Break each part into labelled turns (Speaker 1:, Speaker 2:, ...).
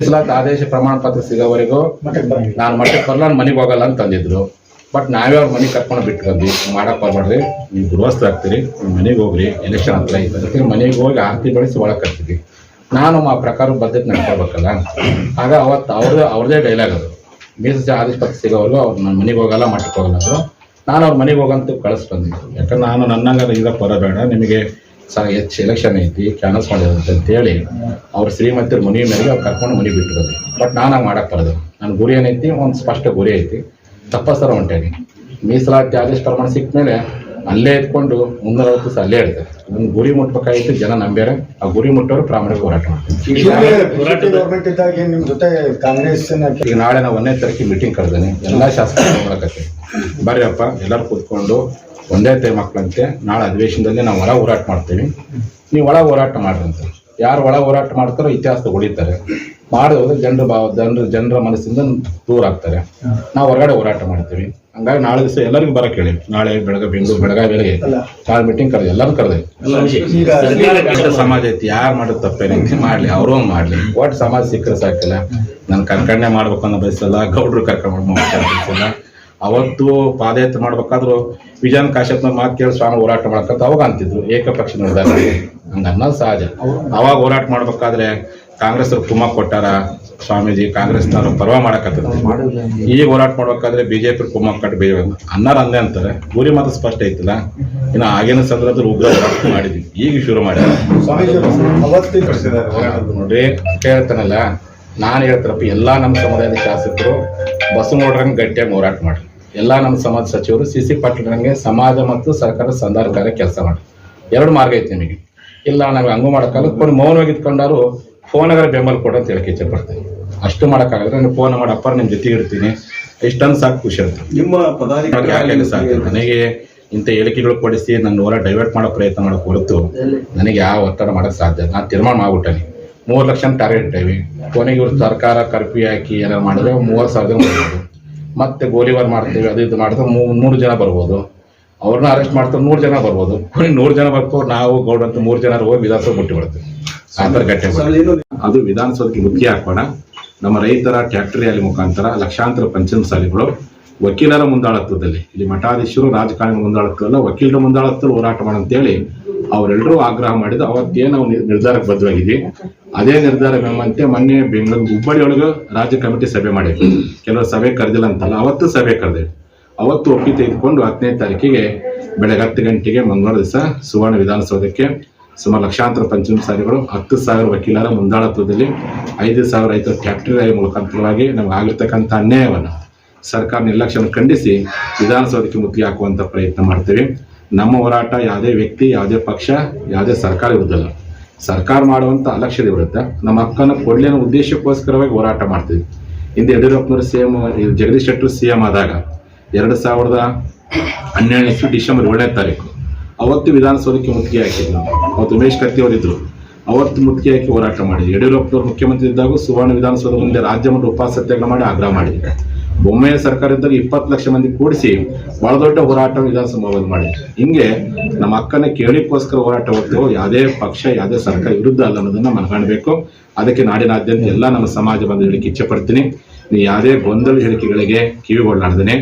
Speaker 1: ಮೀಸಲಾತಿ ಆದೇಶ ಪ್ರಮಾಣ ಪತ್ರ ಸಿಗೋವರೆಗೂ ನಾನು ಮಠಕ್ಕೆ ಬರಲ್ಲ ಮನೆಗೆ ಹೋಗಲ್ಲ ಅಂತ ಅಂದಿದ್ರು. ಬಟ್ ನಾವೇ ಅವ್ರ ಮನೆಗೆ ಕರ್ಕೊಂಡು ಬಿಟ್ಕೊಂಡ್ವಿ ಮಾಡಕ್ಕೆ ಮಾಡಕ್ ಬರ್ಬೇಡ್ರಿ ನೀವು ಗೃಹಸ್ಥ ಆಗ್ತೀರಿ ಮನೆಗೆ ಹೋಗ್ರಿ ಎಲೆಕ್ಷನ್ ಅಂತ ಐತೆ ಮನೆಗೆ ಹೋಗಿ ಆರತಿ ಬೆಳೆಸಿ ಒಳಗೆ ಕರ್ತೀವಿ ನಾನು ಆ ಪ್ರಕಾರ ಬದ್ಧತೆ ನಡ್ಕೊಳ್ಬೇಕಲ್ಲ. ಆಗ ಅವತ್ತು ಅವ್ರದ್ದು ಅವ್ರದೇ ಡೈಲಾಗ್ ಅದು. ಮೀಸಲಾತಿ ಆದೇಶ ಪತ್ರ ಸಿಗೋವರೆಗೂ ಅವ್ರು ನನ್ನ ಮನೆಗೆ ಹೋಗಲ್ಲ ಮಠಕ್ಕೆ ಹೋಗಲ್ಲ ಅಂದ್ರು. ನಾನು ಅವ್ರ ಮನೆಗೆ ಹೋಗಂತ ಕಳಿಸ್ಬಂದಿದ್ದೆ ಬಂದೆ ಯಾಕಂದ್ರೆ ನಾನು ನನ್ನಂಗ ಇದಕ್ಕೆ ಬರಬೇಡ ನಿಮಗೆ ಸ ಹೆಚ್ಚು ಎಲೆಕ್ಷನ್ ಐತಿ ಕ್ಯಾನ್ಸಲ್ ಮಾಡಿದಂತೆ ಅಂತೇಳಿ ಅವ್ರ ಶ್ರೀಮತಿಯವ್ರ ಮನೆ ಮೇಲೆ ಅವ್ರು ಕರ್ಕೊಂಡು ಮನೆ ಬಿಟ್ಟಿರೋದು ಬಟ್ ನಾನು ಹಂಗೆ ಮಾಡಕ್ಕೆ ಬರೋದು ನನ್ನ ಗುರಿ ಏನೈತಿ ಒಂದು ಸ್ಪಷ್ಟ ಗುರಿ ಐತಿ. ತಪ್ಪಸ್ತರ ಹೊಂಟೇನಿ. ಮೀಸಲಾತಿ ಆದೇಶ ಪ್ರಮಾಣ ಸಿಕ್ಕ ಮೇಲೆ ಅಲ್ಲೇ ಇಟ್ಕೊಂಡು ಮುನ್ನೂರ ಅರವತ್ತು ದಿವಸ ಅಲ್ಲೇ ಇರ್ತದೆ ನನ್ನ ಗುರಿ ಮುಟ್ಬೇಕಾಗಿತ್ತು ಜನ ನಂಬ್ಯಾರ. ಆ ಗುರಿ ಮುಟ್ಟೋರು ಪ್ರಾಮಾಣಿಕ ಹೋರಾಟ ಮಾಡ್ತಾರೆ.
Speaker 2: ಗೌರ್ಮೆಂಟ್ ಇದ್ದಾಗ ನಿಮ್ ಜೊತೆ ಕಾಂಗ್ರೆಸ್
Speaker 1: ಈಗ ನಾಳೆ ನಾವು ಒಂದನೇ ತಾರೀಕಿಗೆ ಮೀಟಿಂಗ್ ಕರೆದೇನೆ. ಎಲ್ಲ ಶಾಸಕರು ನೋಡಕತ್ತೀವಿ ಬರ್ರಿಯಪ್ಪ ಎಲ್ಲರೂ ಕೂತ್ಕೊಂಡು ಒಂದೇ ತಾಯಿ ಮಕ್ಕಳಂತೆ ನಾಳೆ ಅಧಿವೇಶನದಲ್ಲಿ ನಾವು ಒಳ ಹೋರಾಟ ಮಾಡ್ತೀವಿ. ನೀವು ಒಳ ಹೋರಾಟ ಮಾಡ್ರಿ ಅಂತ. ಯಾರು ಒಳ ಹೋರಾಟ ಮಾಡ್ತಾರೋ ಇತಿಹಾಸ ಹೊಡಿತಾರೆ. ಮಾಡೋದು ಜನರ ಭಾವ, ಜನರ ಜನರ ಮನಸ್ಸಿಂದ ದೂರ ಆಗ್ತಾರೆ. ನಾವು ಹೊರಗಡೆ ಹೋರಾಟ ಮಾಡ್ತೀವಿ. ಹಂಗಾಗಿ ನಾಳೆ ದಿವಸ ಎಲ್ಲರಿಗೂ ಬರಕ್ಕೆ ಹೇಳಿ ನಾಳೆ ಬೆಳಗ್ಗೆ ಬೆಂಗಳೂರು ಬೆಳಗಾವಿಗೆ ನಾಳೆ ಮೀಟಿಂಗ್ ಕರೆದು ಎಲ್ಲರೂ ಕರೆದೆ. ಸಮಾಜ ಐತಿ, ಯಾರು ಮಾಡೋದು ತಪ್ಪೇನೈತಿ ಮಾಡ್ಲಿ, ಅವರು ಮಾಡ್ಲಿ. ಒಟ್ಟು ಸಮಾಜ ಸಿಕ್ಕರೆ ಸಾಕಿಲ್ಲ. ನಾನು ಕಣ್ಕಣ್ಣೆ ಮಾಡ್ಬೇಕು ಅನ್ನೋ ಬಯಸಲ್ಲ, ಗೌಡ್ರು ಕರ್ಕೊಂಡು ಬಯಸಲ್ಲ. ಅವತ್ತು ಪಾದಯಾತ್ರೆ ಮಾಡ್ಬೇಕಾದ್ರು ವಿಜಯನ್ ಕಾಶ್ಯಪ್ನ ಮಾತು ಕೇಳಿ ಸ್ವಾಮಿ ಹೋರಾಟ ಮಾಡಕ್ಕಂತ ಅವಾಗ ಅಂತಿದ್ರು. ಏಕಪಕ್ಷ ನಿರ್ಧಾರ ಹಂಗ ಅನ್ನೋದು ಸಹಜ. ಅವಾಗ ಹೋರಾಟ ಮಾಡ್ಬೇಕಾದ್ರೆ ಕಾಂಗ್ರೆಸ್ ಅವ್ರು ಕುಮ್ಮ ಕೊಟ್ಟಾರ. ಸ್ವಾಮೀಜಿ ಕಾಂಗ್ರೆಸ್ನವ್ರು ಪರ್ವ ಮಾಡಕತ್ತಿದ್ರು. ಈಗ ಹೋರಾಟ ಮಾಡ್ಬೇಕಾದ್ರೆ ಬಿಜೆಪಿ ಕುಮ್ಮ ಕಟ್ಟು ಬೇಯಬೇಕು ಅನ್ನಾರ ಅಂದೇ ಅಂತಾರೆ. ಗುರಿ ಮಾತ್ರ ಸ್ಪಷ್ಟ ಐತಿಲ್ಲ. ಇನ್ನು ಆಗಿನ ಸಂದರ್ಭದಲ್ಲಿ ಉಗ್ರ ಹೋರಾಟ ಮಾಡಿದ್ವಿ. ಈಗ ಶುರು
Speaker 2: ಮಾಡಿ
Speaker 1: ನೋಡ್ರಿ ಹೇಳ್ತಾನಲ್ಲ ನಾನು ಹೇಳ್ತಾರಪ್ಪ ಎಲ್ಲಾ ನಮ್ಮ ಸಮುದಾಯದ ಶಾಸಕರು ನೋಡ್ರಂಗೆ ಗಟ್ಟಿಯಾಗಿ ಹೋರಾಟ ಮಾಡ್ರಿ. ಎಲ್ಲ ನಮ್ಮ ಸಮಾಜ ಸಚಿವರು ಸಿ ಸಿ ಪಾಟೀಲ್ರಂಗೆ ಸಮಾಜ ಮತ್ತು ಸರ್ಕಾರ ಸಂಧಾನಕಾರ ಕೆಲಸ ಮಾಡಿ. ಎರಡು ಮಾರ್ಗ ಐತೆ ನಿಮಗೆ. ಇಲ್ಲ ನಾವು ಹಂಗೂ ಮಾಡೋಕ್ಕಲ್ಲ ಫೋನ್ ಮೌನವಾಗಿ ಫೋನ್ ಫೋನಾಗರ ಬೆಂಬಲ ಕೊಡು ಅಂತ ಹೇಳಕ್ಕೆ ಇಚ್ಛೆ ಪಡ್ತೀನಿ. ಅಷ್ಟು ಮಾಡೋಕ್ಕಾಗಲ್ಲ. ನಾನು ಫೋನ್ ಮಾಡಪ್ಪ ನಿಮ್ಮ ಜೊತೆ ಇರ್ತೀನಿ. ಇಷ್ಟೊಂದು ಸಾಕು ಖುಷಿ ಇರುತ್ತೆ.
Speaker 3: ನಿಮ್ಮ ಪದಾಧಿಕಾರಿ
Speaker 1: ಸಾಕು. ನನಗೆ ಇಂಥ ಹೇಳಿಕೆಗಳು ಕೊಡಿಸಿ ನನ್ನ ಹೊರ ಡೈವರ್ಟ್ ಮಾಡೋ ಪ್ರಯತ್ನ ಮಾಡೋಕೆ ಹೊರತು ನನಗೆ ಯಾವ ಒತ್ತಡ ಮಾಡೋಕ್ಕೆ ಸಾಧ್ಯ ನಾನು ತೀರ್ಮಾನ ಮಾಡ್ಬಿಟ್ಟೆ ಮೂರು ಲಕ್ಷ ಟಾರ್ಗೆಟ್ ಇಟ್ಟೇವೆ. ಕೊನೆಗೆ ಇವ್ರು ಸರ್ಕಾರ ಕರ್ಫ್ಯೂ ಹಾಕಿ ಏನಾರು ಮಾಡಿದ್ರೆ ಮೂವತ್ತು ಸಾವಿರ ಮತ್ತೆ ಗೋಲಿಬಾರ್ ಮಾಡ್ತೀವಿ ಅದು ಇದು ಮಾಡಿದ್ರೆ ಮೂರು ನೂರು ಜನ ಬರ್ಬೋದು. ಅವ್ರನ್ನ ಅರೆಸ್ಟ್ ಮಾಡ್ತಾರೆ ನೂರು ಜನ ಬರ್ಬೋದು. ಕೊನೆ ನೂರು ಜನ ಬರ್ತೋ ನಾವು ಗೌಡ ಅಂತ ಮೂರು ಜನ ಹೋಗಿ ವಿಧಾನಸಭೆ ಬಿಟ್ಟು ಬಿಡ್ತೀವಿ ಆ ಥರ ಗಟ್ಟೆ ಅದು ವಿಧಾನಸೌಧಕ್ಕೆ ಮುಖ್ಯ ಹಾಕೋಣ ನಮ್ಮ ರೈತರ ಟ್ಯಾಕ್ಟರಿ ಅಲ್ಲಿ ಮುಖಾಂತರ ಲಕ್ಷಾಂತರ ಪಂಚಮಸಾಲಿಗಳು ವಕೀಲರ ಮುಂದಾಳತ್ವದಲ್ಲಿ. ಇಲ್ಲಿ ಮಠಾಧೀಶರು ರಾಜಕಾರಣಿಗಳ ಮುಂದಾಳತ್ವಲ್ಲ ವಕೀಲರ ಮುಂದಾಳತ್ವದಲ್ಲಿ ಹೋರಾಟ ಮಾಡಂತೇಳಿ ಅವರೆಲ್ಲರೂ ಆಗ್ರಹ ಮಾಡಿದ್ದು ಅವತ್ತೇ ನಾವು ನಿರ್ಧಾರಕ್ಕೆ ಬದ್ಧವಾಗಿದ್ವಿ. ಅದೇ ನಿರ್ಧಾರ ಎಂಬಂತೆ ಮೊನ್ನೆ ಬೆಂಗಳೂರು ಹುಬ್ಬಳ್ಳಿ ರಾಜ್ಯ ಕಮಿಟಿ ಸಭೆ ಮಾಡಿದ್ವಿ ಕೆಲವರು ಸಭೆ ಕರೆದಿಲ್ಲ ಅಂತಲ್ಲ, ಅವತ್ತು ಸಭೆ ಕರೆದೆ ಅವತ್ತು ಒಪ್ಪಿ ತೆಗೆದುಕೊಂಡು ಹತ್ತನೇ ತಾರೀಕಿಗೆ ಬೆಳಗ್ಗೆ ಹತ್ತು ಗಂಟೆಗೆ ಮಂಗಳವಾರ ದಿವಸ ಸುವರ್ಣ ವಿಧಾನಸೌಧಕ್ಕೆ ಸುಮಾರು ಲಕ್ಷಾಂತರ ಪಂಚಮಸಾರಿಗಳು ಹತ್ತು ಸಾವಿರ ವಕೀಲರ ಮುಂದಾಳತ್ವದಲ್ಲಿ ಐದು ಸಾವಿರ ರೈತರ ಟ್ಯಾಕ್ಟರಿ ಮುಖಾಂತರವಾಗಿ ನಮ್ಗೆ ಆಗಿರ್ತಕ್ಕಂಥ ಅನ್ಯಾಯವನ್ನು ಸರ್ಕಾರ ನಿರ್ಲಕ್ಷ್ಯವನ್ನು ಖಂಡಿಸಿ ವಿಧಾನಸೌಧಕ್ಕೆ ಮುತ್ತಿಗೆ ಹಾಕುವಂತ ಪ್ರಯತ್ನ ಮಾಡ್ತೀವಿ. ನಮ್ಮ ಹೋರಾಟ ಯಾವುದೇ ವ್ಯಕ್ತಿ, ಯಾವುದೇ ಪಕ್ಷ, ಯಾವುದೇ ಸರ್ಕಾರ ಇರುವುದಲ್ಲ. ಸರ್ಕಾರ ಮಾಡುವಂತ ಅಲಕ್ಷ್ಯದ ಇರುತ್ತೆ ನಮ್ಮ ಅಕ್ಕನ ಕೊಡ್ಲಿ ಅನ್ನೋ ಉದ್ದೇಶಕ್ಕೋಸ್ಕರವಾಗಿ ಹೋರಾಟ ಮಾಡ್ತೀವಿ. ಹಿಂದೆ ಯಡಿಯೂರಪ್ಪನವರು C M Jagadish Shettar C M ಆದಾಗ ಎರಡು ಸಾವಿರದ ಹನ್ನೆರಡನೇ ಇಸ್ವಿ ಡಿಸೆಂಬರ್ ಏಳನೇ ತಾರೀಕು, ಅವತ್ತು ವಿಧಾನಸೌಧಕ್ಕೆ ಮುತ್ತಿಗೆ ಹಾಕಿದ್ರು ನಾವು. ಅವತ್ತು ಉಮೇಶ್ ಕತ್ತಿ ಅವರಿದ್ರು ಅವತ್ತು ಮುತ್ತಿಗೆ ಹಾಕಿ ಹೋರಾಟ ಮಾಡಿದ್ವಿ. ಯಡಿಯೂರಪ್ಪನವರು ಮುಖ್ಯಮಂತ್ರಿ ಇದ್ದಾಗ ಸುವರ್ಣ ವಿಧಾನಸೌಧ ಮುಂದೆ ರಾಜ್ಯ ಮಟ್ಟ ಉಪವಾಸ ಮಾಡಿ ಆಗ್ರಹ ಮಾಡಿದ್ವಿ. ಬೊಮ್ಮೆಯ ಸರ್ಕಾರ ಇದ್ದಾಗ ಇಪ್ಪತ್ತು ಲಕ್ಷ ಮಂದಿ ಕೂಡಿಸಿ ಬಹಳ ದೊಡ್ಡ ಹೋರಾಟ ವಿಧಾನಸಭೆ ಮಾಡಿ ಹಿಂಗೆ ನಮ್ಮ ಅಕ್ಕನ ಕೇಳಿಕೋಸ್ಕರ ಹೋರಾಟ ಹೊತ್ತು ಯಾವುದೇ ಪಕ್ಷ, ಯಾವುದೇ ಸರ್ಕಾರ ವಿರುದ್ಧ ಅಲ್ಲ ಅನ್ನೋದನ್ನ ಮನಗಾಣಬೇಕು. ಅದಕ್ಕೆ ನಾಡಿನಾದ್ಯಂತ ಎಲ್ಲ ನಮ್ಮ ಸಮಾಜ ಬಂದು ಹೇಳಿಕೆ ಇಚ್ಛೆ ಪಡ್ತೀನಿ. ನೀವು ಯಾವುದೇ ಗೊಂದಲ ಹೇಳಿಕೆಗಳಿಗೆ ಕಿವಿಗೊಳ್ಳಾಡ್ದೇನೆ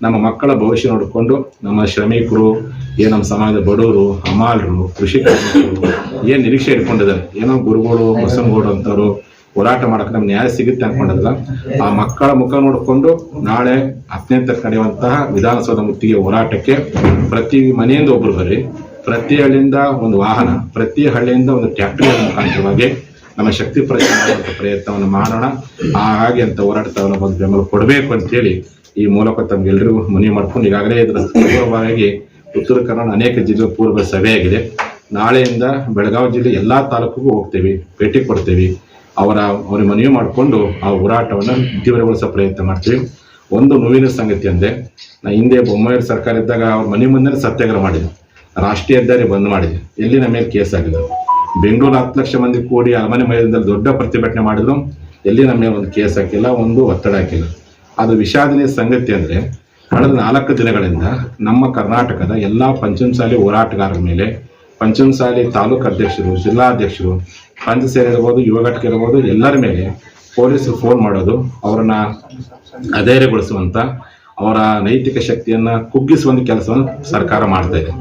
Speaker 1: ನಮ್ಮ ಮಕ್ಕಳ ಭವಿಷ್ಯ ನೋಡಿಕೊಂಡು ನಮ್ಮ ಶ್ರಮಿಕರು ಏನು ನಮ್ಮ ಸಮಾಜದ ಬಡವರು ಹಮಾಲರು ಕೃಷಿ ಏನು ನಿರೀಕ್ಷೆ ಇಟ್ಕೊಂಡಿದ್ದಾರೆ. ಏನೋ ಗುರುಗಳು, ಬಸವನಗೌಡ ಅಂತವ್ರು ಹೋರಾಟ ಮಾಡಕ್ಕೆ ನಮ್ಗೆ ನ್ಯಾಯ ಸಿಗುತ್ತೆ ಅನ್ಕೊಂಡಲ್ಲ ಆ ಮಕ್ಕಳ ಮುಖ ನೋಡಿಕೊಂಡು ನಾಳೆ ಹತ್ತನೇ ನಡೆಯುವಂತಹ ವಿಧಾನಸೌಧ ಮುತ್ತಿಗೆ ಹೋರಾಟಕ್ಕೆ ಪ್ರತಿ ಮನೆಯಿಂದ ಒಬ್ರು ಬರ್ರಿ, ಪ್ರತಿ ಹಳ್ಳಿಯಿಂದ ಒಂದು ವಾಹನ, ಪ್ರತಿ ಹಳ್ಳಿಯಿಂದ ಒಂದು ಟ್ಯಾಕ್ಟರಿ ಮುಖಾಂತರವಾಗಿ ನಮ್ಮ ಶಕ್ತಿ ಪ್ರಯತ್ನ ಮಾಡುವಂತ ಪ್ರಯತ್ನವನ್ನು ಮಾಡೋಣ. ಹಾಗೆ ಅಂತ ಹೋರಾಟವನ್ನು ಒಂದು ಬೆಂಬಲ ಕೊಡಬೇಕು ಅಂತೇಳಿ ಈ ಮೂಲಕ ತಮ್ಗೆಲ್ರಿಗೂ ಮನವಿ ಮಾಡ್ಕೊಂಡು ಈಗಾಗಲೇ ಇದರ ಪೂರ್ವವಾಗಿ ಉತ್ತರ ಕನ್ನಡ ಅನೇಕ ಜಿಲ್ಲೆ ಪೂರ್ವ ಸಭೆಯಾಗಿದೆ ನಾಳೆಯಿಂದ ಬೆಳಗಾವಿ ಜಿಲ್ಲೆ ಎಲ್ಲಾ ತಾಲೂಕಿಗೂ ಹೋಗ್ತೇವೆ, ಭೇಟಿ ಕೊಡ್ತೇವೆ. ಅವರ ಅವ್ರ ಮನವಿ ಮಾಡಿಕೊಂಡು ಆ ಹೋರಾಟವನ್ನು ತೀವ್ರಗೊಳಿಸೋ ಪ್ರಯತ್ನ ಮಾಡ್ತೀವಿ. ಒಂದು ನೋವಿನ ಸಂಗತಿ ಅಂದರೆ ನಾ ಹಿಂದೆ ಬೊಮ್ಮಾಯಿ ಸರ್ಕಾರ ಇದ್ದಾಗ ಅವ್ರ ಮನೆ ಮುಂದೆ ಸತ್ಯಾಗ್ರಹ ಮಾಡಿದೆ ರಾಷ್ಟ್ರೀಯ ಹೆದ್ದಾರಿ ಬಂದ್ ಮಾಡಿದೆ ಎಲ್ಲಿ ನಮ್ಮ ಮೇಲೆ ಕೇಸ್ ಆಗಿದೆ ಬೆಂಗಳೂರು ಹತ್ತು ಲಕ್ಷ ಮಂದಿ ಕೂಡಿ ಅರಮನೆ ಮೈದಾನದಲ್ಲಿ ದೊಡ್ಡ ಪ್ರತಿಭಟನೆ ಮಾಡಿದ್ರು. ಎಲ್ಲಿ ನಮ್ಮ ಮೇಲೆ ಒಂದು ಕೇಸ್ ಹಾಕಿಲ್ಲ, ಒಂದು ಒತ್ತಡ ಹಾಕಿಲ್ಲ. ಅದು ವಿಷಾದನೀಯ ಸಂಗತಿ ಅಂದರೆ, ಕಳೆದ ನಾಲ್ಕು ದಿನಗಳಿಂದ ನಮ್ಮ ಕರ್ನಾಟಕದ ಎಲ್ಲ ಪಂಚಮಸಾಲಿ ಹೋರಾಟಗಾರರ ಮೇಲೆ ಪಂಚಮಸಾಲಿ ತಾಲೂಕು ಅಧ್ಯಕ್ಷರು, ಜಿಲ್ಲಾಧ್ಯಕ್ಷರು ಪಂಚಸೇನೆ ಇರ್ಬೋದು, ಯುವ ಘಟಕ ಇರ್ಬೋದು, ಎಲ್ಲರ ಮೇಲೆ ಪೊಲೀಸರು ಫೋನ್ ಮಾಡೋದು, ಅವರನ್ನ ಅಧೈರ್ಯಗೊಳಿಸುವಂಥ ಅವರ ನೈತಿಕ ಶಕ್ತಿಯನ್ನ ಕುಗ್ಗಿಸುವಂತ ಕೆಲಸವನ್ನು ಸರ್ಕಾರ ಮಾಡ್ತಾ ಇದೆ.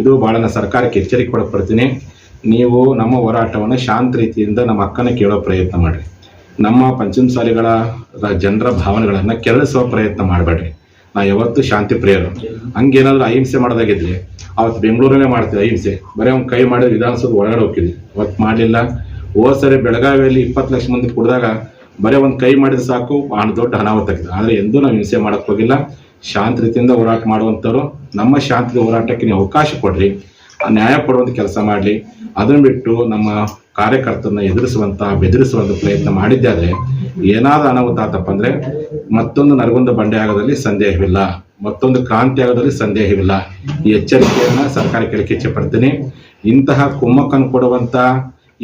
Speaker 1: ಇದು ಭಾಳ ಸರ್ಕಾರಕ್ಕೆ ಎಚ್ಚರಿಕೆ ಕೊಡಪಡ್ತೀನಿ ನೀವು ನಮ್ಮ ಹೋರಾಟವನ್ನು ಶಾಂತ ರೀತಿಯಿಂದ ನಮ್ಮ ಅಕ್ಕನ ಕೇಳೋ ಪ್ರಯತ್ನ ಮಾಡಿರಿ. ನಮ್ಮ ಪಂಚಮಸಾಲಿಗಳ ಜನರ ಭಾವನೆಗಳನ್ನ ಕೆರಳಿಸುವ ಪ್ರಯತ್ನ ಮಾಡಬೇಡ್ರಿ. ನಾ ಯಾವತ್ತು ಶಾಂತಿ ಪ್ರಿಯರು ಹಂಗೇನಾದ್ರೂ ಅಹಿಂಸೆ ಮಾಡೋದಾಗಿದ್ರೆ, ಅವತ್ತು ಬೆಂಗಳೂರಲ್ಲೇ ಮಾಡ್ತೀವಿ ಅಹಿಂಸೆ. ಬರೀ ಅವ್ನು ಕೈ ಮಾಡಿದ್ರೆ ವಿಧಾನಸೌಧ ಒಳಗಡೆ ಹೋಗ್ತಿದ್ವಿ ಅವತ್ತು ಮಾಡಲಿಲ್ಲ. ಹೋದ ಸರಿ ಬೆಳಗಾವಿಯಲ್ಲಿ ಇಪ್ಪತ್ತು ಲಕ್ಷ ಮಂದಿ ಕುಡಿದಾಗ, ಬರೀ ಒಂದು ಕೈ ಮಾಡಿದ್ರೆ ಸಾಕು ಹಣ ದೊಡ್ಡ ಅನಾಹುತ ಆಗಿದೆ. ಆದರೆ ಎಂದೂ ನಾವು ಹಿಂಸೆ ಮಾಡಕ್ಕೆ ಹೋಗಿಲ್ಲ. ಶಾಂತ ರೀತಿಯಿಂದ ಹೋರಾಟ ಮಾಡುವಂಥವ್ರು, ನಮ್ಮ ಶಾಂತಿ ಹೋರಾಟಕ್ಕೆ ನೀವು ಅವಕಾಶ ಕೊಡ್ರಿ. ನ್ಯಾಯ ಪಡುವಂಥ ಕೆಲಸ ಮಾಡಲಿ. ಅದನ್ನು ಬಿಟ್ಟು ನಮ್ಮ ಕಾರ್ಯಕರ್ತರನ್ನ ಎದುರಿಸುವಂತಹ ಬೆದರಿಸುವಂತ ಪ್ರಯತ್ನ ಮಾಡಿದ್ದಾದರೆ ಏನಾದರೂ ಅನಾಹುತ ಆತಪ್ಪ ಅಂದ್ರೆ ಮತ್ತೊಂದು ನರಗುಂದ ಬಂಡೆ ಆಗೋದ್ರಲ್ಲಿ ಸಂದೇಹವಿಲ್ಲ, ಮತ್ತೊಂದು ಕ್ರಾಂತಿ ಆಗೋದ್ರಲ್ಲಿ ಸಂದೇಹವಿಲ್ಲ. ಈ ಎಚ್ಚರಿಕೆಯನ್ನ ಸರ್ಕಾರ ಕೆಳಕ್ಕೆ ಇಚ್ಛೆ ಪಡ್ತೀನಿ. ಇಂತಹ ಕುಮ್ಮಕ್ಕನ್ನು ಕೊಡುವಂತ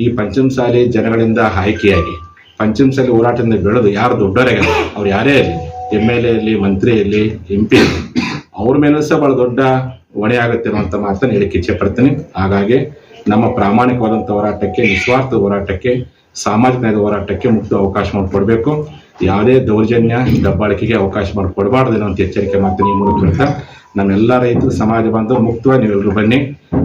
Speaker 1: ಈ ಪಂಚಮಸಾಲಿ ಜನಗಳಿಂದ ಆಯ್ಕೆಯಾಗಿ, ಪಂಚಮಸಾಲಿ ಹೋರಾಟದಿಂದ ಬೆಳೆದು ಯಾರು ದೊಡ್ಡವರಾಗ ಅವ್ರು ಯಾರೇ ಇರಲಿ ಎಂ ಎಲ್ ಎ ಇರಲಿ, ಮಂತ್ರಿ ಇರಲಿ, ಎಂ ಪಿ ಇರಲಿ, ಅವ್ರ ಮೇಲೂ ಸಹ ಬಹಳ ದೊಡ್ಡ ಹೊಣೆ ಆಗುತ್ತೆ ಅನ್ನುವಂಥ ಮಾತನ್ನು ಹೇಳಿಕ್ಕೆ ಇಚ್ಛೆ ಪಡ್ತೀನಿ. ಹಾಗಾಗಿ ನಮ್ಮ ಪ್ರಾಮಾಣಿಕವಾದಂಥ ಹೋರಾಟಕ್ಕೆ, ನಿಸ್ವಾರ್ಥ ಹೋರಾಟಕ್ಕೆ ಸಾಮಾಜಿಕ ನ್ಯಾಯದ ಹೋರಾಟಕ್ಕೆ ಮುಕ್ತ ಅವಕಾಶ ಮಾಡಿಕೊಡ್ಬೇಕು. ಯಾವುದೇ ದೌರ್ಜನ್ಯ, ದಬ್ಬಾಳಿಕೆಗೆ ಅವಕಾಶ ಮಾಡಿಕೊಡಬಾರ್ದು ಅನ್ನೋ ಎಚ್ಚರಿಕೆ ಮಾಡ್ತೀನಿ ಈ ಮೂಲಕ ಹೇಳ್ತಾ. ನಮ್ಮೆಲ್ಲ ರೈತರು, ಸಮಾಜ ಬಂದು ಮುಕ್ತವಾಗಿ ನೀವೆಲ್ಲರೂ ಬನ್ನಿ.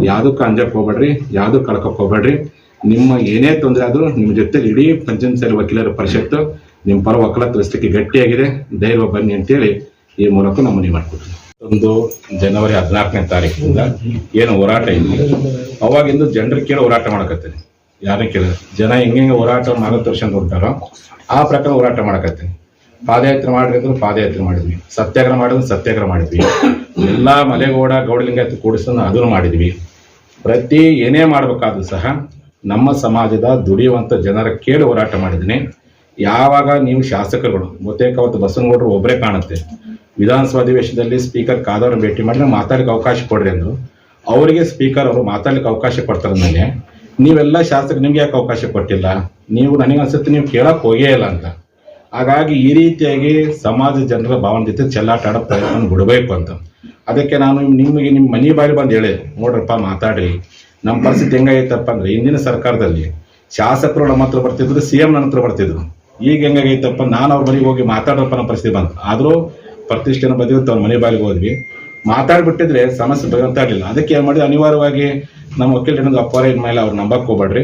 Speaker 1: ಯಾವುದಕ್ಕೂ ಅಂಜಕ್ಕೆ ಹೋಗ್ಬೇಡ್ರಿ ಯಾವುದೂ ಕಳ್ಕೊಕ್ ಹೋಗ್ಬೇಡ್ರಿ. ನಿಮ್ಮ ಏನೇ ತೊಂದರೆ ಆದರೂ ನಿಮ್ಮ ಜೊತೆ ಇಡೀ ಪಂಚಮಸಾಲಿ ವಕೀಲರ ಪರಿಷತ್ತು ನಿಮ್ಮ ಪರ ವಕಾಲತ್ತು ವ್ಯವಸ್ಥೆಗೆ ಗಟ್ಟಿಯಾಗಿದೆ. ಧೈರ್ಯ ಬನ್ನಿ ಅಂತೇಳಿ ಈ ಮೂಲಕ ನಮ್ಮ ಮನವಿ ಮಾಡ್ಕೊಡ್ತೀನಿ. ಒಂದು ಜನವರಿ ಹದಿನಾಲ್ಕನೇ ತಾರೀಕಿಂದ ಏನು ಹೋರಾಟ ಇದೆ ಅವಾಗಿಂದ ಜನರು ಕೇಳಿ ಹೋರಾಟ ಮಾಡಕತ್ತೀನಿ. ಯಾರೇ ಕೇಳಿದ್ರು? ಜನ ಹೆಂಗೆ ಹೋರಾಟ ವರ್ಷ ಹೊಂಟಾರೋ, ಆ ಪ್ರಕಾರ ಹೋರಾಟ ಮಾಡಕತ್ತೀನಿ. ಪಾದಯಾತ್ರೆ ಮಾಡಿದ್ರು ಪಾದಯಾತ್ರೆ ಮಾಡಿದ್ವಿ. ಸತ್ಯಾಗ್ರಹ ಮಾಡಿದ್ರು ಸತ್ಯಾಗ್ರಹ ಮಾಡಿದ್ವಿ. ಎಲ್ಲಾ ಮಲೆಗೌಡ, ಗೌಡಲಿಂಗಾಯತ ಕೂಡಿಸೋದು ಅದನ್ನು ಮಾಡಿದ್ವಿ. ಪ್ರತಿ ಏನೇ ಮಾಡಬೇಕಾದ್ರೂ ಸಹ ನಮ್ಮ ಸಮಾಜದ ದುಡಿಯುವಂತ ಜನರ ಕೇಳಿ ಹೋರಾಟ ಮಾಡಿದ್ದೀನಿ. ಯಾವಾಗ ನೀವು ಶಾಸಕರುಗಳು, ಬಹುತೇಕ ಅವತ್ತು ಬಸವನಗೌಡರು ಒಬ್ಬರೇ ಕಾಣುತ್ತೆ. ವಿಧಾನಸಭಾ ಅಧಿವೇಶನದಲ್ಲಿ ಸ್ಪೀಕರ್ ಕಾದವ್ರ ಭೇಟಿ ಮಾಡಿ ನಾವು ಮಾತಾಡಲಿಕ್ಕೆ ಅವಕಾಶ ಕೊಡ್ರಿ ಅಂದರು. ಅವರಿಗೆ ಸ್ಪೀಕರ್ ಅವರು ಮಾತಾಡಲಿಕ್ಕೆ ಅವಕಾಶ ಕೊಡ್ತಾರೆ ನನಗೆ ನೀವೆಲ್ಲ ಶಾಸಕರು ನಿಮ್ಗೆ ಯಾಕೆ ಅವಕಾಶ ಕೊಟ್ಟಿಲ್ಲ? ನೀವು ನನಗೆ ಅನ್ಸುತ್ತೆ ನೀವು ಕೇಳಕ್ ಹೋಗೇ ಇಲ್ಲ ಅಂತ. ಹಾಗಾಗಿ ಈ ರೀತಿಯಾಗಿ ಸಮಾಜ ಜನರ ಭಾವನೆ ಜೊತೆ ಚೆಲ್ಲಾಟ ಆಡೋ ಪ್ರಯತ್ನ ಬಿಡಬೇಕು ಅಂತ. ಅದಕ್ಕೆ ನಾನು ನಿಮಗೆ ನಿಮ್ಮ ಮನೆ ಬಾರಿ ಬಂದು ಹೇಳಿ, ನೋಡ್ರಪ್ಪ ಮಾತಾಡ್ರಿ. ನಮ್ಮ ಪರಿಸ್ಥಿತಿ ಹೆಂಗಾಗೈತಪ್ಪ ಅಂದ್ರೆ ಹಿಂದಿನ ಸರ್ಕಾರದಲ್ಲಿ ಶಾಸಕರು ನಮ್ಮ ಹತ್ರ ಬರ್ತಿದ್ರು, ಸಿ ಎಂ ನನ್ನ ಹತ್ರ ಬರ್ತಿದ್ರು. ಈಗ ಹೆಂಗಾಗೈತಪ್ಪ, ನಾನು ಅವ್ರ ಮನೆಗೆ ಹೋಗಿ ಮಾತಾಡೋಪ್ಪ ನಮ್ಮ ಪರಿಸ್ಥಿತಿ ಬಂತು. ಆದರೂ ಪ್ರತಿಷ್ಠೆನ ಬದಿವತ್ತು ಅವ್ರ ಮನೆ ಬಾಗಿಲಿಗೆ ಹೋದ್ವಿ. ಮಾತಾಡ್ಬಿಟ್ಟಿದ್ರೆ ಸಮಸ್ಯೆ ಬರುವಂತಾಗಲಿಲ್ಲ ಅದಕ್ಕೆ ಏನು ಮಾಡಿದ್ರೆ ಅನಿವಾರ್ಯವಾಗಿ ನಮ್ಮ ವಕೀಲರನ್ನೊಂದು ಅಪ್ಪಾರ ಮೇಲೆ ಅವ್ರು ನಂಬಕ್ ಹೋಗ್ಬೇಡ್ರಿ.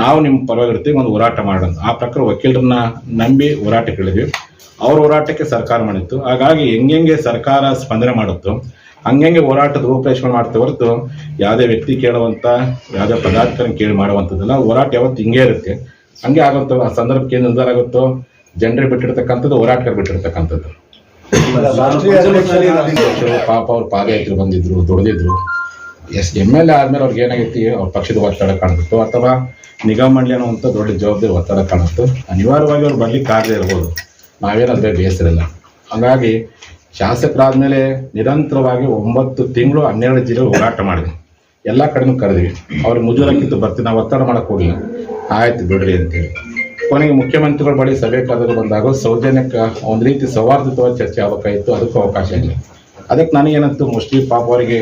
Speaker 1: ನಾವು ನಿಮ್ಮ ಪರವಾಗಿರ್ತೀವಿ, ಒಂದು ಹೋರಾಟ ಮಾಡೋಣ. ಆ ಪ್ರಕಾರ ವಕೀಲರನ್ನ ನಂಬಿ ಹೋರಾಟಕ್ಕೆ ಇಳಿದ್ವಿ ಅವ್ರ ಹೋರಾಟಕ್ಕೆ ಸರ್ಕಾರ ಮಾಡಿತ್ತು. ಹಾಗಾಗಿ ಹೆಂಗೆಂಗೆ ಸರ್ಕಾರ ಸ್ಪಂದನೆ ಮಾಡುತ್ತೋ ಹಂಗೆ ಹೋರಾಟದ ರೂಪರೇಷಣೆ ಮಾಡ್ತಾ ಹೊರತು ಯಾವುದೇ ವ್ಯಕ್ತಿ ಕೇಳುವಂತ, ಯಾವುದೇ ಪದಾರ್ಥನ ಕೇಳಿ ಮಾಡುವಂಥದ್ದಲ್ಲ ಹೋರಾಟ ಯಾವತ್ತು ಹಿಂಗೆ ಇರುತ್ತೆ. ಹಂಗೆ ಆಗುತ್ತೋ, ಆ ಸಂದರ್ಭಕ್ಕೆ ಏನು ನಿರ್ಧಾರ ಆಗುತ್ತೋ, ಜನರಿಗೆ ಬಿಟ್ಟಿರ್ತಕ್ಕಂಥದ್ದು ಹೋರಾಟಕ್ಕೆ ಬಿಟ್ಟಿರ್ತಕ್ಕಂಥದ್ದು. ಪಾಪ ಅವ್ರು ಪಾದಯಾತ್ರೆ ಬಂದಿದ್ರು ದುಡ್ದಿದ್ರು ಎಸ್ ಎಂ ಎಲ್ ಎ ಆದ್ಮೇಲೆ ಅವ್ರಿಗೆ ಏನಾಗೈತಿ ಅವ್ರ ಪಕ್ಷದ ಒತ್ತಡ ಕಾಣುತ್ತೋ ಅಥವಾ ನಿಗಮ ಮಂಡಳಿ ಅಂತ ದೊಡ್ಡ ಜವಾಬ್ದಾರಿ ಒತ್ತಡ ಕಾಣುತ್ತೋ ಅನಿವಾರ್ಯವಾಗಿ ಅವ್ರು ಬರ್ಲಿಕ್ಕೆ ಆಗದೆ ಇರ್ಬೋದು. ನಾವೇನಾದ್ರೆ ಬೇಸರ ಇಲ್ಲ ಹಾಗಾಗಿ ಶಾಸಕರಾದ್ಮೇಲೆ ನಿರಂತರವಾಗಿ ಒಂಬತ್ತು ತಿಂಗಳು ಹನ್ನೆರಡು ಜಿಲ್ಲೆ ಹೋರಾಟ ಮಾಡಿದೆ ಎಲ್ಲ ಕಡೆನೂ ಕರೆದ್ವಿ. ಅವ್ರಿಗೆ ಮುಜುರಕ್ಕಿಂತ ಬರ್ತೀವಿ ನಾವು ಒತ್ತಡ ಮಾಡಕ್ ಹೋಗಿಲ್ಲ. ಆಯ್ತು ಬಿಡ್ರಿ ಅಂತೇಳಿ. ಕೊನೆಗೆ ಮುಖ್ಯಮಂತ್ರಿಗಳ ಬಳಿ ಸಭೆ ಕರೆದು ಬಂದಾಗ ಸೌಜನ್ಯಕ್ಕೆ ಒಂದು ರೀತಿ ಸೌಹಾರ್ದತವಾಗಿ ಚರ್ಚೆ ಆಗಬೇಕಾಯಿತು ಅದಕ್ಕೂ ಅವಕಾಶ ಇಲ್ಲ. ಅದಕ್ಕೆ ನನಗೇನಂತು ಮೋಸ್ಟ್ಲಿ ಪಾಪ ಅವರಿಗೆ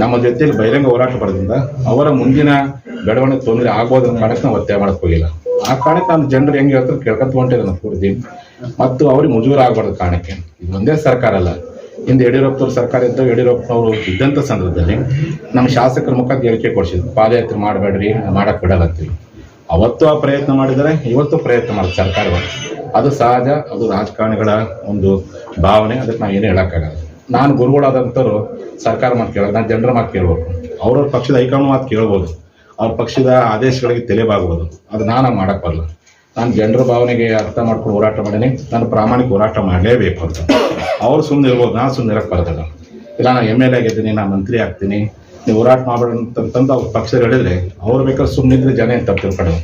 Speaker 1: ನಮ್ಮ ಜೊತೆಯಲ್ಲಿ ಬಹಿರಂಗ ಹೋರಾಟ ಪಡೆದಿಂದ ಅವರ ಮುಂದಿನ ಬೆಳವಣಿಗೆ ತೊಂದರೆ ಆಗ್ಬೋದು ಅನ್ನೋ ಕಾರಣಕ್ಕೆ ನಾವು ಒತ್ತಾಯ ಮಾಡಕ್ ಹೋಗಿಲ್ಲ. ಆ ಕಾರಣಕ್ಕೆ ನಾನು ಜನರು ಹೆಂಗೆ ಹೇಳ್ತಾರೆ ಕೇಳ್ಕೊತ ಹೊಂಟಿದೆ ನಾನು ಪೂರ್ತಿ ಮತ್ತು ಅವ್ರಿಗೆ ಮುಜುಗರ ಆಗಬಾರ್ದು ಕಾರಣಕ್ಕೆ. ಇದು ಒಂದೇ ಸರ್ಕಾರ ಅಲ್ಲ. ಹಿಂದೆ ಯಡಿಯೂರಪ್ಪನವ್ರ ಸರ್ಕಾರ ಇದ್ದಾಗ ಯಡಿಯೂರಪ್ಪನವರು ಇದ್ದಂಥ ಸಂದರ್ಭದಲ್ಲಿ ನಮ್ಮ ಶಾಸಕರ ಮುಖ ಹೇಳಿಕೆ ಕೊಡಿಸಿದ್ರು. ಪಾದಯಾತ್ರೆ ಮಾಡಬೇಡ್ರಿ, ಮಾಡಕ್ ಬಿಡಲ್ಲ ಅಂತೀವಿ ಅವತ್ತು ಆ ಪ್ರಯತ್ನ ಮಾಡಿದರೆ, ಇವತ್ತು ಪ್ರಯತ್ನ ಮಾಡಿದ ಸರ್ಕಾರಗಳು ಅದು ಸಹಜ, ಅದು ರಾಜಕಾರಣಿಗಳ ಒಂದು ಭಾವನೆ, ಅದಕ್ಕೆ ನಾವು ಏನು ಹೇಳೋಕ್ಕಾಗಲ್ಲ. ನಾನು ಗುರುಗಳಾದಂಥವ್ರು ಸರ್ಕಾರ ಮಾತು ಕೇಳೋದು, ನಾನು ಜನರ ಮಾತು ಕೇಳ್ಬೋದು ಅವ್ರವ್ರ ಪಕ್ಷದ ಹೈಕಮಾಂಡ್ ಮಾತು ಕೇಳ್ಬೋದು. ಅವ್ರ ಪಕ್ಷದ ಆದೇಶಗಳಿಗೆ ತಲೆಬಾಗ್ಬೋದು ಅದು ನಾನು ಮಾಡೋಕ್ಕೆ ಬರಲ್ಲ. ನಾನು ಜನರ ಭಾವನೆಗೆ ಅರ್ಥ ಮಾಡ್ಕೊಂಡು ಹೋರಾಟ ಮಾಡೀನಿ. ನಾನು ಪ್ರಾಮಾಣಿಕ ಹೋರಾಟ ಮಾಡಲೇಬೇಕು ಅಂತ. ಅವ್ರು ಸುಮ್ಮನೆ ಇರ್ಬೋದು, ನಾನು ಸುಮ್ಮನೆ ಇರಕ್ಕೆ ಇಲ್ಲ, ನಾನು ಎಂ ಎಲ್ ಎ ಆಗಿದ್ದೀನಿ, ನಾನು ಮಂತ್ರಿ ಆಗ್ತೀನಿ. ನೀವು ಹೋರಾಟ ಮಾಡಬೇಡ ಅಂತಂದು ಅವ್ರ ಪಕ್ಷ ಹೇಳಿದ್ರೆ ಅವ್ರು ಬೇಕಾದ್ರೆ ಸುಮ್ಮನೆ ಇದ್ರೆ ಜನ ಏನು ತಪ್ಪು ಆದ್ರೆ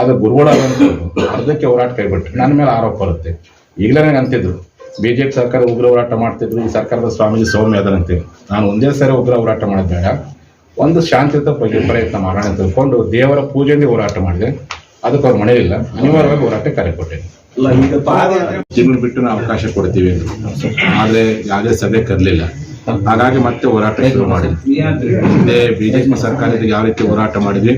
Speaker 1: ಅದು ಗುರುಗಳಾದಂಥವ್ರು ಅರ್ಧಕ್ಕೆ ಹೋರಾಟ ಕೈಬಿಟ್ರು. ನನ್ನ ಮೇಲೆ ಆರೋಪ ಬರುತ್ತೆ. ಈಗಲೇ ಅಂತಿದ್ರು ಬಿಜೆಪಿ ಸರ್ಕಾರ ಉಗ್ರ ಹೋರಾಟ ಮಾಡ್ತಿದ್ರು ಈ ಸರ್ಕಾರದ ಸ್ವಾಮೀಜಿ ಸೌಮ್ಯ ಅದರಂತೆ ನಾನು ಒಂದೇ ಸರಿ ಉಗ್ರ ಹೋರಾಟ ಮಾಡೋದು ಬೇಡ. ಒಂದು ಶಾಂತಿಯುತ ಬಗ್ಗೆ ಪ್ರಯತ್ನ ಮಾಡೋಣ ಅಂತ ತಿಳ್ಕೊಂಡು ದೇವರ ಪೂಜೆಯಿಂದ ಹೋರಾಟ ಮಾಡಿದೆ. ಅದಕ್ಕೆ ಅವ್ರು ಮನೆಯಿಲ್ಲ ಅನಿವಾರ್ಯವಾಗಿ ಹೋರಾಟ ಕರೆ ಕೊಟ್ಟೆ ತಿಂಗಳು ಬಿಟ್ಟು ನಾವು ಅವಕಾಶ ಕೊಡ್ತೀವಿ ಆದ್ರೆ ಯಾವುದೇ ಸಭೆ ಕರ್ಲಿಲ್ಲ. ಹಾಗಾಗಿ ಮತ್ತೆ ಹೋರಾಟ ಶುರು ಮಾಡಿದ್ವಿ. ಹಿಂದೆ ಬಿಜೆಪಿ ಸರ್ಕಾರ ಇದು ಯಾವ ರೀತಿ ಹೋರಾಟ ಮಾಡಿದ್ವಿ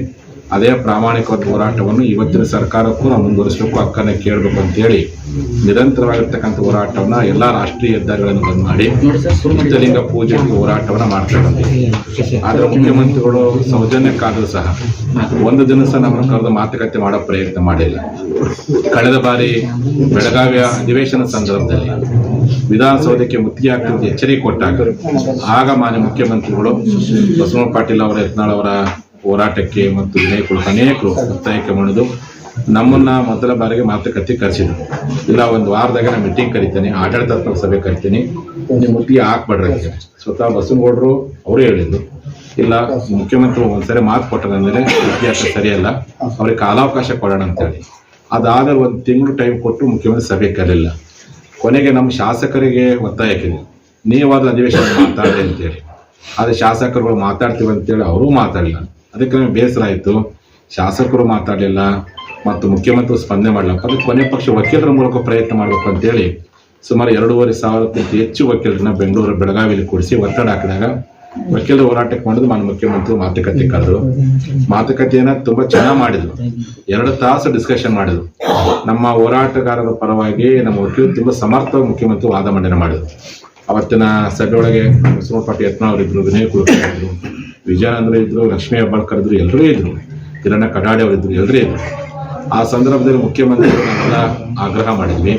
Speaker 1: ಅದೇ ಪ್ರಾಮಾಣಿಕವಾದ ಹೋರಾಟವನ್ನು ಇವತ್ತಿನ ಸರ್ಕಾರಕ್ಕೂ ನಾವು ಮುಂದುವರಿಸಬೇಕು ಹಕ್ಕನ್ನು ಕೇಳಬೇಕು ಅಂತೇಳಿ ನಿರಂತರವಾಗಿರ್ತಕ್ಕಂಥ ಹೋರಾಟವನ್ನ ಎಲ್ಲ ರಾಷ್ಟ್ರೀಯ ಹೆದ್ದಾರಿಗಳನ್ನು ಬಂದ್ ಮಾಡಿ ಸುತ್ತಲಿಂಗ ಪೂಜೆ ಹೋರಾಟವನ್ನ ಮಾಡ್ತಾ ಬಂದಿದ್ದೀವಿ ಆದ್ರೆ ಮುಖ್ಯಮಂತ್ರಿಗಳು ಸೌಜನ್ಯಕ್ಕಾದರೂ ಸಹ ಒಂದು ದಿನ ಸಹ ನಮ್ಮ ಕರೆದು ಮಾತುಕತೆ ಮಾಡೋ ಪ್ರಯತ್ನ ಮಾಡಿಲ್ಲ. ಕಳೆದ ಬಾರಿ ಬೆಳಗಾವಿಯ ಅಧಿವೇಶನ ಸಂದರ್ಭದಲ್ಲಿ ವಿಧಾನಸೌಧಕ್ಕೆ ಮುತ್ತಿಗೆ ಹಾಕುವಂತೆ ಎಚ್ಚರಿಕೆ ಕೊಟ್ಟಾಗ ಆಗ ಮಾನ್ಯ ಮುಖ್ಯಮಂತ್ರಿಗಳು ಬಸವ ಪಾಟೀಲ್ ಅವರ ಯತ್ನಾಳ್ ಅವರ ಹೋರಾಟಕ್ಕೆ ಮತ್ತು ವಿನಯ್ ಕುಲಕ ಅನೇಕರು ಒತ್ತಾಯಕ್ಕೆ ಮಾಡಿದು ನಮ್ಮನ್ನ ಮೊದಲ ಬಾರಿಗೆ ಮಾತುಕತೆ ಕರೆಸಿದ್ರು. ಇಲ್ಲ ಒಂದು ವಾರದಾಗ ನಾ ಮೀಟಿಂಗ್ ಕರಿತೇನೆ, ಆಡಳಿತಾತ್ಮಕ ಸಭೆ ಕರಿತೀನಿ. ನೀವು ಮುತ್ತಿಗೆ ಹಾಕ್ಬೇಡ್ರಿ ಸ್ವತಃ ಬಸವನಗೌಡರು ಅವರೇ ಹೇಳಿದ್ರು. ಇಲ್ಲ ಮುಖ್ಯಮಂತ್ರಿ ಒಂದ್ಸರಿ ಮಾತು ಕೊಟ್ಟರಂದ್ರೆ ಇತಿಹಾಸ ಸರಿಯಲ್ಲ, ಅವ್ರಿಗೆ ಕಾಲಾವಕಾಶ ಕೊಡೋಣ ಅಂತೇಳಿ. ಅದಾದ್ರೆ ಒಂದು ತಿಂಗಳು ಟೈಮ್ ಕೊಟ್ಟು ಮುಖ್ಯಮಂತ್ರಿ ಸಭೆ ಕರೆಯಲಿಲ್ಲ ಕೊನೆಗೆ ನಮ್ಮ ಶಾಸಕರಿಗೆ ಒತ್ತಾಯ ಹಾಕಿದ್ರು ನೀವಾದ ಅಧಿವೇಶನ ಮಾತಾಡಿ ಅಂತೇಳಿ. ಆದರೆ ಶಾಸಕರುಗಳು ಮಾತಾಡ್ತೀವಿ ಅಂತೇಳಿ ಅವರೂ ಮಾತಾಡಲಿಲ್ಲ. ಅದಕ್ಕೆ ನಮಗೆ ಬೇಸರ ಆಯಿತು. ಶಾಸಕರು ಮಾತಾಡಲಿಲ್ಲ ಮತ್ತು ಮುಖ್ಯಮಂತ್ರಿ ಸ್ಪಂದನೆ ಮಾಡಲಪ್ಪ ಅದಕ್ಕೆ ಕೊನೆ ಪಕ್ಷ ವಕೀಲರ ಮೂಲಕ ಪ್ರಯತ್ನ ಮಾಡಬೇಕು ಅಂತೇಳಿ ಸುಮಾರು ಎರಡೂವರೆ ಸಾವಿರಕ್ಕಿಂತ ಹೆಚ್ಚು ವಕೀಲರನ್ನ ಬೆಂಗಳೂರು, ಬೆಳಗಾವಿಯಲ್ಲಿ ಕೂಡಿಸಿ ಒತ್ತಡ ಹಾಕಿದಾಗ ವಕೀಲರ ಹೋರಾಟಕ್ಕೆ ಮಾಡಿದ್ರು ಮಾನ್ಯ ಮುಖ್ಯಮಂತ್ರಿ ಮಾತುಕತೆ ಕರೆದ್ರು ಮಾತುಕತೆಯನ್ನ ತುಂಬಾ ಚೆನ್ನಾಗಿ ಮಾಡಿದ್ರು. ಎರಡು ತಾಸು ಡಿಸ್ಕಷನ್ ಮಾಡಿದ್ರು. ನಮ್ಮ ಹೋರಾಟಗಾರರ ಪರವಾಗಿ ನಮ್ಮ ವಕೀಲರು ತುಂಬಾ ಸಮರ್ಥವಾಗಿ ಮುಖ್ಯಮಂತ್ರಿ ವಾದ ಮಂಡನೆ ಮಾಡಿದ್ರು. ಅವತ್ತಿನ ಸಭೆಯೊಳಗೆ ಒಳಗೆ ಪಾಟಿ ಯತ್ನಾವ್ರು ಅವರಿದ್ರು ವಿನಯ್ ಕುಲಕರ್ಣಿ ಇದ್ರು ವಿಜಯಾನಂದ್ರ ಇದ್ರು, ಲಕ್ಷ್ಮೀ ಹೆಬ್ಬಾಳ್ಕರ್ ಇದ್ರು ಎಲ್ಲರೂ ಇದ್ರು. ಕಿರಣ ಕಡಾಡಿ ಅವರಿದ್ರು ಎಲ್ಲರೂ ಇದ್ರು. ಆ ಸಂದರ್ಭದಲ್ಲಿ ಮುಖ್ಯಮಂತ್ರಿಗಳು ಆಗ್ರಹ ಮಾಡಿದ್ವಿ.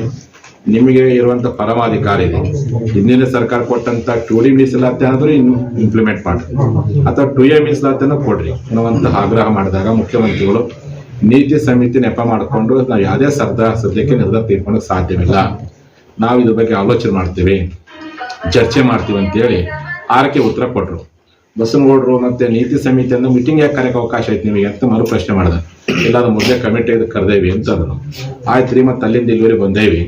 Speaker 1: ನಿಮಗೆ ಇರುವಂತ ಪರಮಾಧಿಕಾರ ಇದೆ. ಹಿಂದಿನ ಸರ್ಕಾರ ಕೊಟ್ಟಂತ ಟು ಡಿ ಮೀಸಲಾತಿ ಆದ್ರೂ ಇನ್ನು ಇಂಪ್ಲಿಮೆಂಟ್ ಮಾಡ್ರಿ. ಅಥವಾ ಟು ಎ ಮೀಸಲಾತಿನ ಕೊಡ್ರಿ. ಅನ್ನುವಂತ ಆಗ್ರಹ ಮಾಡಿದಾಗ ಮುಖ್ಯಮಂತ್ರಿಗಳು ನೀತಿ ಸಮಿತಿ ನೆಪ ಮಾಡಿಕೊಂಡು ನಾವು ಯಾವುದೇ ಸರ್ದ ಸದ್ಯಕ್ಕೆ ನಿರ್ಧಾರ ತೀರ್ಕೊಳ್ಳೋಕೆ ಸಾಧ್ಯವಿಲ್ಲ. ನಾವು ಇದ್ರ ಬಗ್ಗೆ ಆಲೋಚನೆ ಮಾಡ್ತೀವಿ. ಚರ್ಚೆ ಮಾಡ್ತೀವಿ ಅಂತೇಳಿ ಆರಕ್ಕೆ ಉತ್ತರ ಕೊಟ್ರು. ಬಸನಗೌಡರು ಮತ್ತೆ ನೀತಿ ಸಮಿತಿಯಿಂದ ಮೀಟಿಂಗ್ ಯಾಕೆ ಕರೆಯಕ್ಕೆ ಅವಕಾಶ ಐತಿ ನಿಮಗೆ ಅಂತ ಮರು ಪ್ರಶ್ನೆ ಮಾಡಿದೆ ಇಲ್ಲ ಅದು ಮೊದಲೇ ಕಮಿಟಿ ಕರೆದೇವಿ ಅಂತ ಅದನ್ನು ಆಯ್ತು ರೀ, ಮತ್ತೆ ಅಲ್ಲಿಂದ ಇಲ್ಲಿವರೆಗೆ ಬಂದೇವಿ.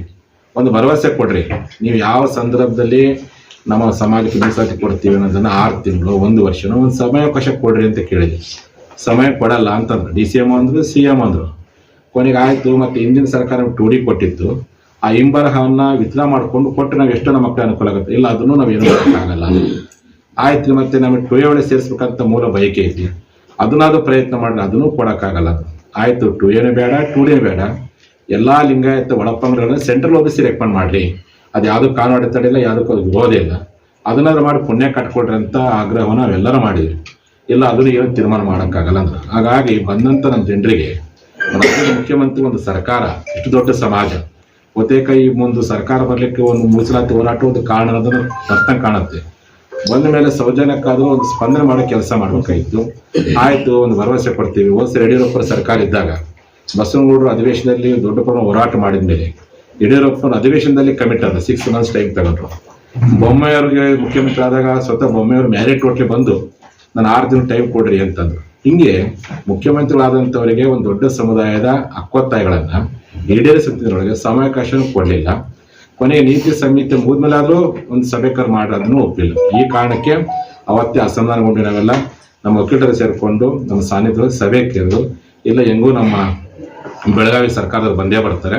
Speaker 1: ಒಂದು ಭರವಸೆ ಕೊಡ್ರಿ. ನೀವು ಯಾವ ಸಂದರ್ಭದಲ್ಲಿ ನಮ್ಮ ಸಮಾಜಕ್ಕೆ ಮೀಸಲಾತಿ ಕೊಡ್ತೀವಿ ಅನ್ನೋದನ್ನ ಆರು ತಿಂಗಳು, ಒಂದು ವರ್ಷನೋ ಒಂದು ಸಮಯಾವಕಾಶ ಕೊಡ್ರಿ ಅಂತ ಕೇಳಿದ್ವಿ. ಸಮಯ ಕೊಡಲ್ಲ ಅಂತಂದ್ರು. ಡಿ ಸಿ ಎಂ ಅಂದ್ರು, ಸಿ ಎಂ ಅಂದ್ರು. ಕೊನೆಗೆ ಆಯಿತು ಮತ್ತೆ ಹಿಂದಿನ ಸರ್ಕಾರ ಟು ಡಿ ಕೊಟ್ಟಿತ್ತು. ಆ ಹಿಂಬರಹವನ್ನ ವಿತ್ಡ್ರಾ ಮಾಡ್ಕೊಂಡು ಕೊಟ್ಟು ನಾವು ಎಷ್ಟೋ ನಮ್ಮ ಮಕ್ಕಳ ಅನುಕೂಲ ಆಗುತ್ತೆ. ಇಲ್ಲ, ಅದನ್ನು ನಾವು ಏನು ಮಾಡೋಕ್ಕಾಗಲ್ಲ ಆಯ್ತು, ಮತ್ತೆ ನಮಗೆ ಟು ಎ ಒಳಗೆ ಸೇರಿಸ್ಬೇಕಂತ ಮೂಲ ಬಯಕೆ ಐತಿ. ಅದನ್ನಾದ್ರೂ ಪ್ರಯತ್ನ ಮಾಡಿ ಅದನ್ನು ಕೊಡೋಕ್ಕಾಗಲ್ಲ ಆಯಿತು ಟು ಬೇಡ ಟು ಬೇಡ. ಎಲ್ಲಾ ಲಿಂಗಾಯತ ಒಳಪಂಗಡಗಳನ್ನ ಸೆಂಟ್ರಲ್ ಓಬಿಸಿ ರೆಕಮೆಂಡ್ ಮಾಡ್ರಿ ಅದು ಯಾವ್ದು ಕಾನೂನು ಅಡೆತಡೆ ಇಲ್ಲ, ಯಾವುದಕ್ಕೂ ಅದು ವಿರೋಧ ಇಲ್ಲ. ಅದನ್ನಾದ್ರೂ ಮಾಡಿ ಪುಣ್ಯ ಕಟ್ಕೊಡ್ರಿ ಅಂತ ಆಗ್ರಹವನ್ನು ನಾವೆಲ್ಲರೂ ಮಾಡಿದ್ವಿ. ಇಲ್ಲ, ಅದನ್ನ ಏನು ತೀರ್ಮಾನ ಮಾಡೋಕ್ಕಾಗಲ್ಲ ಅಂದ್ರೆ. ಹಾಗಾಗಿ ಬಂದಂತ ನಮ್ಮ ಜನರಿಗೆ ಮುಖ್ಯಮಂತ್ರಿ ಒಂದು ಸರ್ಕಾರ, ಇಷ್ಟು ದೊಡ್ಡ ಸಮಾಜ. ಬಹುತೇಕ ಈ ಒಂದು ಸರ್ಕಾರ ಬರ್ಲಿಕ್ಕೆ ಒಂದು ಮುಗಿಸಲಾತಿ ಹೋರಾಟ ಒಂದು ಕಾರಣ ಅನ್ನೋದನ್ನ ಅರ್ಥ ಕಾಣುತ್ತೆ. ಬಂದ ಮೇಲೆ ಸೌಜನ್ಯಕ್ಕಾದ್ರೂ ಒಂದು ಸ್ಪಂದನೆ ಮಾಡೋ ಕೆಲಸ ಮಾಡ್ಬೇಕಾಗಿತ್ತು. ಆಯ್ತು, ಒಂದು ಭರವಸೆ ಕೊಡ್ತೀವಿ. ಒಂದ್ಸರಿ ಯಡಿಯೂರಪ್ಪ ಸರ್ಕಾರ ಇದ್ದಾಗ. ಬಸವನಗೌಡರು ಅಧಿವೇಶನದಲ್ಲಿ ದೊಡ್ಡ ಪ್ರಮಾಣ ಹೋರಾಟ ಮಾಡಿದ ಮೇಲೆ ಯಡಿಯೂರಪ್ಪನ ಅಧಿವೇಶನದಲ್ಲಿ ಕಮಿಟ್ ಆದ ಸಿಕ್ಸ್ ಮಂತ್ಸ್ ಟೈಮ್ ತಗೊಂಡ್ರು. ಬೊಮ್ಮೆಯವ್ರಿಗೆ ಮುಖ್ಯಮಂತ್ರಿ ಆದಾಗ ಸ್ವತಃ ಬೊಮ್ಮೆಯವರು ಮ್ಯಾರೇಟ್ ಹೋಟ್ಲಿ ಬಂದು, ನಾನು ಆರು ದಿನ ಟೈಮ್ ಕೊಡ್ರಿ ಅಂತಂದ್ರು. ಹಿಂಗೆ ಮುಖ್ಯಮಂತ್ರಿಗಳಾದಂಥವರಿಗೆ ಒಂದು ದೊಡ್ಡ ಸಮುದಾಯದ ಹಕ್ಕೊತ್ತಾಯಗಳನ್ನ ಈಡೇರಿಸುತ್ತಿದ್ರೊಳಗೆ ಸಮಯಾವಕಾಶ ಕೊಡಲಿಲ್ಲ. ಕೊನೆಗೆ ನೀತಿ ಸಮಿತಿ ಆದರೂ ಒಂದು ಸಭೆ ಕರ್ ಮಾಡೋದನ್ನು ಒಪ್ಪಿಲ್ಲ. ಈ ಕಾರಣಕ್ಕೆ ಅವತ್ತೇ ಅಸಮಾಧಾನಗೊಂಡು ನಮ್ಮ ವಕೀಲರು ಸೇರಿಕೊಂಡು ನಮ್ಮ ಸಾನ್ನಿಧ್ಯದಲ್ಲಿ ಸಭೆ ಕೇಳಿದ್ರು ಇಲ್ಲ, ಹೆಂಗೂ ನಮ್ಮ ಬೆಳಗಾವಿ ಸರ್ಕಾರದವ್ರು ಬಂದೇ ಬರ್ತಾರೆ.